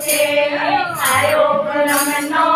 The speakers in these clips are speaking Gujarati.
છે. આયો પૂનમનો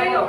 હેંડો